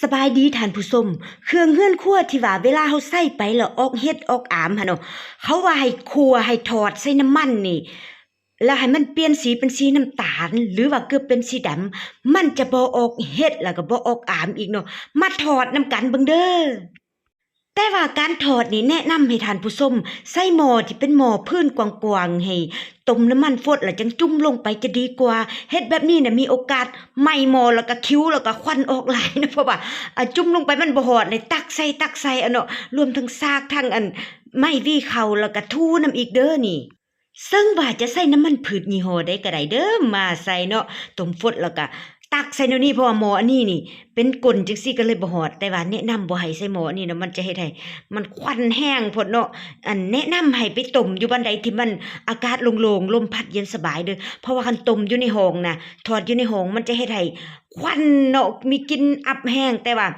สบายดีท่านผู้ชมเครื่องเฮือนคั่วที่ว่าเวลาเฮาใส่ไปแล้วออกเฮ็ดออกอามหั่นเนาะเขาว่าให้คั่วให้ทอดใส่น้ำมันนี่ แล้วให้มันเปลี่ยนสีเป็นสีน้ำตาล หรือว่าเกือบเป็นสีดำมันจะบ่ออกเฮ็ดแล้วก็บ่ออกอามอีกเนาะมาทอดนํกันเบิ่งเด้อ แต่ว่าการถอดนี่แนะนำให้ทานผู้ชมใส่หม้อที่เป็นหม้อพื้นกว้างๆให้ต้มน้ำมันฟดแล้วจังจุ่มลงไปจะดีกว่าเฮ็ดแบบนี้น่ะมีโอกาสไหม้หม้อแล้วก็คิ้วแล้วก็ควันออกหลายนะเพราะว่าจุ่มลงไปมันบ่ฮอดเลยตักใส่ตักใส่อะเนาะรวมทั้งซากทั้งอันไม้วี่เขาแล้วก็ทูน้ำอีกเด้อนี่ซึ่งว่าจะใส่น้ำมันพืชยี่ห้อใดก็ได้เด้อมาใส่เนาะต้มฟดแล้วก็ ตักใส่เนาะนี่เพราะว่าหมออันนี้นี่ เป็นกลจังซี่ก็เลยบ่ฮอดแต่ว่าแนะนำบ่ให้ใส่หมออันนี้เนาะมันจะเฮ็ดให้มันควันแห้งพดเนาะอันแนะนำให้ไปต้มอยู่บันไดที่มันอากาศโล่งๆลมพัดเย็นสบายเด้อเพราะว่าคันต้มอยู่ในห้องน่ะทอดอยู่ในห้องมันจะเฮ็ดให้ควันเนาะมีกลิ่นอับแห้งแต่ว่า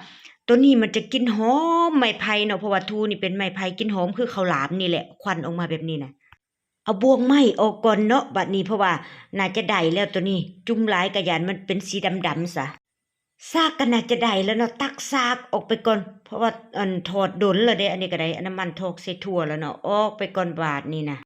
ตัวนี้มันจะกินหอมไม้ไผ่เนาะเพราะว่าทูนี่เป็นไม้ไผ่กินหอมคือข้าวหลามนี่แหละควันออกมาแบบนี้น่ะ เอาบวงไม้ออกก่อนเนาะบัดนี้เพราะว่าน่าจะได้แล้วตัวนี้ จุ่มหลายกระยานมันเป็นสีดำๆซะซากก็น่าจะได้แล้วเนาะตักซากออกไปก่อน เพราะว่าอันถอดดนแล้วเด้อันนี้ก็ได้อันน้ำมันทอกใส่ทั่วแล้วเนาะออกไปก่อนบาดนี่นะ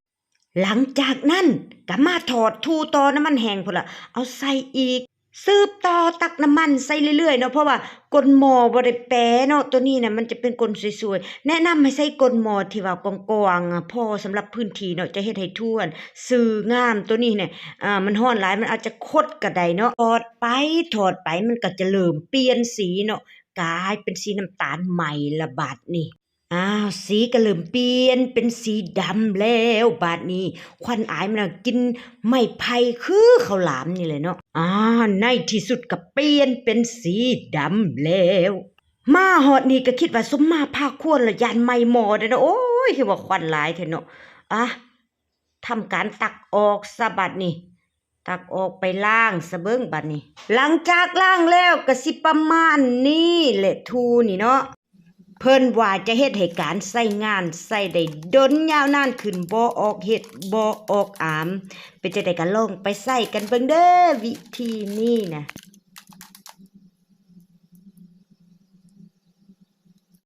หลังจากนั้นก็มาถอดทูต่อน้ำมันแห้งพุ่นละเอาใส่อีก สืบต่อตักน้ำมันใส่เรื่อยๆเนาะเพราะว่ากลหมอบ่ได้แปรเนาะตัวนี้น่ะมันจะเป็นกลสวยๆ แนะนำให้ใส่กลหมอที่ว่ากว้างๆอะพอสำหรับพื้นที่เนาะจะเฮ็ดให้ท่วนสื่องามตัวนี้เนี่ยอ่ามันร้อนหลายมันอาจจะคดก็ไดเนาะถอดไปถอดไปมันก็จะเริ่มเปลี่ยนสีเนาะกลายเป็นสีน้ำตาลใหม่ละบาดนี่ อ้าวสีก็เริ่มเปลี่ยนเป็นสีดำแล้วบาดนี้ ควันอายมันน่ะกินไม้ไผ่คือข้าวหลามนี่เลยเนาะอ่าในที่สุดก็เปลี่ยนเป็นสีดำแล้ว มาฮอดนี่ก็คิดว่าสมมาภาคควรละยานไม่หมอเด้อเนะโอ้ยคือว่าควันหลายแท้เนาะอะทำการตักออกซะบัดนี้ตักออกไปล้างซะเบิ่งบัดนี้ หลังจากล้างแล้วก็สิประมาณนี้แหละทูนี่เนาะ เพิ่นว่าจะเฮ็ดให้การใส่งานใส่ได้ดนยาวนานขึ้นบ่ออกเฮ็ดบ่ออกอาม เป็นจะได้ก็ลงไปใส่กันเบิ่งเด้อวิธีนี้นะ